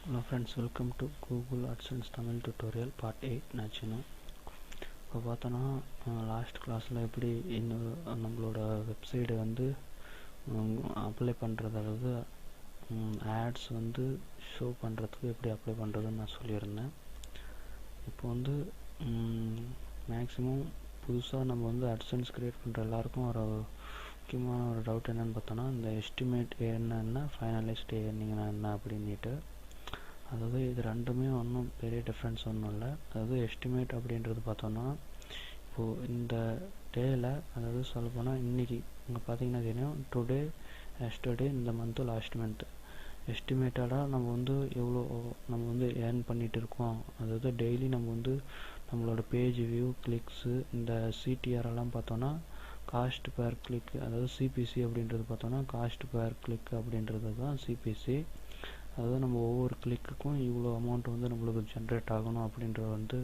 Hello friends welcome to Google AdSense Tamil tutorial part eight நாச்சுன்னு இப்போ பார்த்தோன்னா last கிளாஸில் எப்படி இன்னொரு நம்மளோட வெப்சைடு வந்து அப்ளை பண்ணுறது அதாவது ஆட்ஸ் வந்து ஷோ பண்ணுறதுக்கு எப்படி அப்ளை பண்ணுறதுன்னு நான் சொல்லியிருந்தேன். இப்போ வந்து மேக்ஸிமம் புதுசாக நம்ம வந்து அட்சன்ஸ் க்ரியேட் பண்ணுற எல்லாருக்கும் ஒரு முக்கியமான ஒரு டவுட் என்னென்னு பார்த்தோன்னா இந்த எஸ்டிமேட் என்னென்ன ஃபைனலிஸ்ட் ஏர்னிங்னா என்ன அப்படின்ட்டு அதாவது இது ரெண்டுமே ஒன்றும் பெரிய டிஃப்ரென்ஸ் ஒன்றும் இல்லை. அதாவது எஸ்டிமேட் அப்படின்றது பார்த்தோன்னா இப்போது இந்த டேயில் அதாவது சொல்லப்போனால் இன்றைக்கி இங்கே பார்த்தீங்கன்னா தெரியும் டுடே எஸ்டர்டே இந்த மந்த்து லாஸ்ட் மந்த்து எஸ்டிமேட்டடாக நம்ம வந்து எவ்வளோ நம்ம வந்து ஏர்ன் பண்ணிகிட்டு இருக்கோம். அதாவது டெய்லி நம்ம வந்து நம்மளோட பேஜ் வியூ கிளிக்ஸு இந்த சிடிஆர்லாம் பார்த்தோன்னா காஸ்ட் பேர் கிளிக் அதாவது சிபிசி அப்படின்றது பார்த்தோன்னா காஸ்ட் பேர் கிளிக் அப்படின்றது தான் சிபிசி அதாவது நம்ம ஒவ்வொரு கிளிக்குக்கும் இவ்வளோ அமௌண்ட் வந்து நம்மளுக்கு ஜென்ரேட் ஆகணும் அப்படின்றது வந்து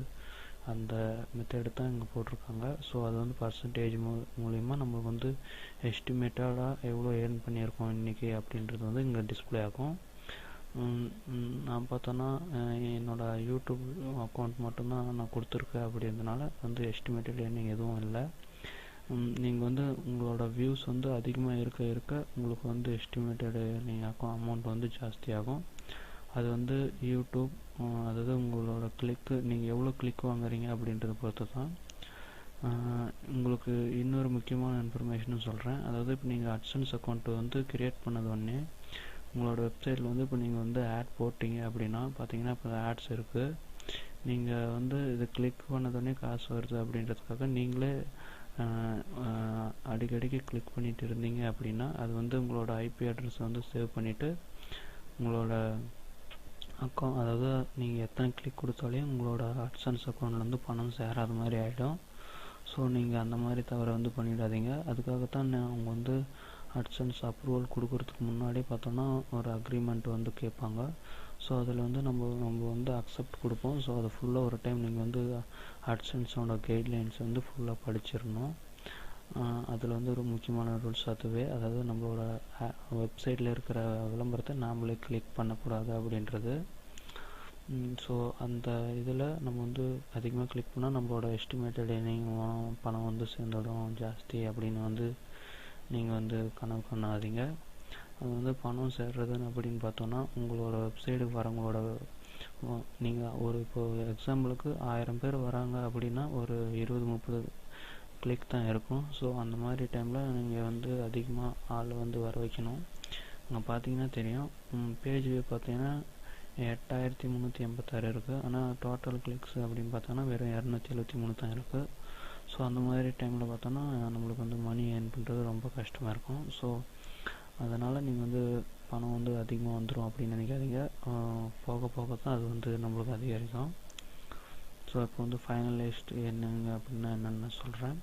அந்த மெத்தடு தான் இங்கே போட்டிருக்காங்க. ஸோ அது வந்து பர்சன்டேஜ் மூ மூலிமா நம்மளுக்கு வந்து எஸ்டிமேட்டடாக எவ்வளோ ஏர்ன் பண்ணியிருக்கோம் இன்றைக்கி அப்படின்றது வந்து இங்கே டிஸ்பிளே ஆகும். நான் பார்த்தோன்னா என்னோடய யூடியூப் அக்கௌண்ட் மட்டும்தான் நான் கொடுத்துருக்கேன் அப்படின்றதுனால வந்து எஸ்டிமேட்டட் ஏர்னிங் எதுவும் இல்லை. நீங்கள் வந்து உங்களோட வியூஸ் வந்து அதிகமாக இருக்க இருக்க உங்களுக்கு வந்து எஸ்டிமேட்டடு நீங்கள் அமௌண்ட் வந்து ஜாஸ்தியாகும் அது வந்து யூடியூப் அதாவது உங்களோட கிளிக்கு நீங்கள் எவ்வளோ கிளிக் வாங்குறீங்க அப்படின்றத பொறுத்து தான் உங்களுக்கு இன்னொரு முக்கியமான இன்ஃபர்மேஷனும் சொல்கிறேன் அதாவது இப்போ நீங்கள் அட்சன்ஸ் அக்கௌண்ட் வந்து க்ரியேட் பண்ணது உடனே உங்களோட வெப்சைட்டில் வந்து இப்போ நீங்கள் வந்து ஆட் போட்டிங்க அப்படின்னா பார்த்தீங்கன்னா இப்போ ஆட்ஸ் இருக்குது நீங்கள் வந்து இது கிளிக் பண்ணதோடனே காசு வருது அப்படின்றதுக்காக நீங்களே அடிக்கடிக்கு கிளிக் பண்ணிட்டு இருந்தீங்க அப்படின்னா அது வந்து உங்களோட ஐபி அட்ரஸ் வந்து சேவ் பண்ணிவிட்டு உங்களோட அக்கௌண்ட் அதாவது நீங்கள் எத்தனை கிளிக் கொடுத்தாலே உங்களோட அட்சன்ஸ் அக்கௌண்ட்லேருந்து பணம் சேராத மாதிரி ஆகிடும் ஸோ நீங்கள் அந்த மாதிரி தவிர வந்து பண்ணிடாதீங்க. அதுக்காகத்தான் அவங்க வந்து அட்சன்ஸ் அப்ரூவல் கொடுக்கறதுக்கு முன்னாடி பார்த்தோன்னா ஒரு அக்ரிமெண்ட் வந்து கேட்பாங்க. ஸோ அதில் வந்து நம்ம நம்ம வந்து அக்செப்ட் கொடுப்போம். ஸோ அதை ஃபுல்லாக ஒரு டைம் நீங்கள் வந்து அட்சன்ஸோட கைட்லைன்ஸ் வந்து ஃபுல்லாக படிச்சிடணும் அதில் வந்து ஒரு முக்கியமான ரூல்ஸ் அதுவே. அதாவது நம்மளோட வெப்சைட்டில் இருக்கிற விளம்பரத்தை நாமளே கிளிக் பண்ணக்கூடாது அப்படின்றது. ஸோ அந்த இதில் நம்ம வந்து அதிகமாக கிளிக் பண்ணால் நம்மளோட எஸ்டிமேட்டட் ஏர்னிங் பணம் வந்து சேர்ந்துடும் ஜாஸ்தி அப்படின்னு வந்து நீங்கள் வந்து கனவு பண்ணாதீங்க. அது வந்து பணம் சேர்றதுன்னு அப்படின்னு பார்த்தோன்னா உங்களோட வெப்சைட்டுக்கு வரவங்களோட நீங்கள் ஒரு இப்போ எக்ஸாம்பிளுக்கு ஆயிரம் பேர் வராங்க அப்படின்னா ஒரு இருபது முப்பது கிளிக் தான் இருக்கும். ஸோ அந்த மாதிரி டைமில் நீங்கள் வந்து அதிகமாக ஆள் வந்து வர வைக்கணும். அங்கே பார்த்தீங்கன்னா தெரியும். பேஜ் பார்த்தீங்கன்னா எட்டாயிரத்தி முந்நூற்றி எண்பத்தாறு இருக்குது ஆனால் டோட்டல் கிளிக்ஸ் அப்படின்னு பார்த்தோன்னா வெறும் இரநூத்தி எழுபத்தி மூணு தான் இருக்குது ஸோ அந்த மாதிரி டைமில் பார்த்தோன்னா நம்மளுக்கு வந்து மணி ஏர்ன் பண்ணுறது ரொம்ப கஷ்டமாக இருக்கும். ஸோ அதனால் நீங்கள் வந்து பணம் வந்து அதிகமாக வந்துடும் அப்படின்னு நினைக்காதீங்க. போக போக தான் அது வந்து நம்மளுக்கு அதிகரிக்கும். ஸோ இப்போ வந்து ஃபைனலைஸ்ட் என்னங்க அப்படின்னா என்னென்னு சொல்கிறேன்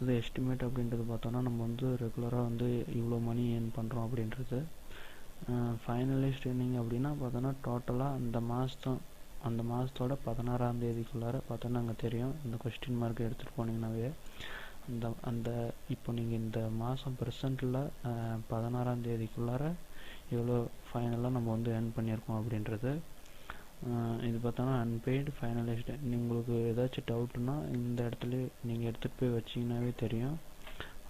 அது எஸ்டிமேட் அப்படின்றது பார்த்தோன்னா நம்ம வந்து ரெகுலராக வந்து இவ்வளோ மணி ஏர்ன் பண்ணுறோம் அப்படின்றது. ஃபைனலிஸ்ட் என்னங்க அப்படின்னா பார்த்தோன்னா டோட்டலாக அந்த மாதம் அந்த மாதத்தோட பதினாறாம் தேதிக்குள்ளார பார்த்தோன்னா நாங்கள் தெரியும். இந்த கொஸ்டின் மார்க் எடுத்துகிட்டு போனீங்கன்னாவே அந்த அந்த இப்போ நீங்கள் இந்த மாதம் ப்ரெசண்ட்டில் பதினாறாம் தேதிக்குள்ளார எவ்வளோ ஃபைனலாக நம்ம வந்து ஏர்ன் பண்ணியிருக்கோம் அப்படின்றது இது பார்த்தோன்னா அன்பெய்டு ஃபைனலைஸ்டு உங்களுக்கு ஏதாச்சும் டவுட்னா இந்த இடத்துல நீங்கள் எடுத்துகிட்டு போய் வச்சிங்கனாவே தெரியும்.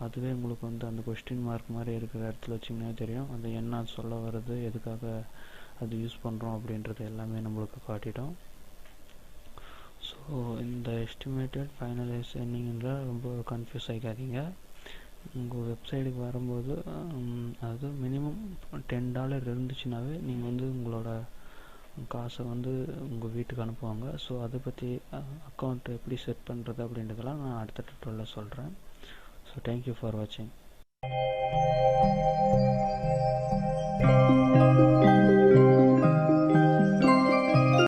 அதுவே உங்களுக்கு வந்து அந்த கொஸ்டின் மார்க் மாதிரி இருக்கிற இடத்துல வச்சிங்கனாவே தெரியும். அது என்ன சொல்ல வருது எதுக்காக அது யூஸ் பண்ணுறோம் அப்படின்றது எல்லாமே நம்மளுக்கு காட்டிடும் ஸோ இந்த எஸ்டிமேட்டட் ஃபைனலைஸ் என்னங்கிற ரொம்ப கன்ஃபியூஸ் ஆகிக்காதீங்க உங்கள் வெப்சைட்டுக்கு வரும்போது அதாவது மினிமம் டென் டாலர் இருந்துச்சுனாவே நீங்கள் வந்து உங்களோட காசை வந்து உங்கள் வீட்டுக்கு அனுப்புவாங்க. ஸோ அதை பற்றி அக்கௌண்ட் எப்படி செட் பண்ணுறது அப்படின்றதெல்லாம் நான் அடுத்த டுட்டோரில் சொல்கிறேன் ஸோ தேங்க்யூ ஃபார் வாட்சிங்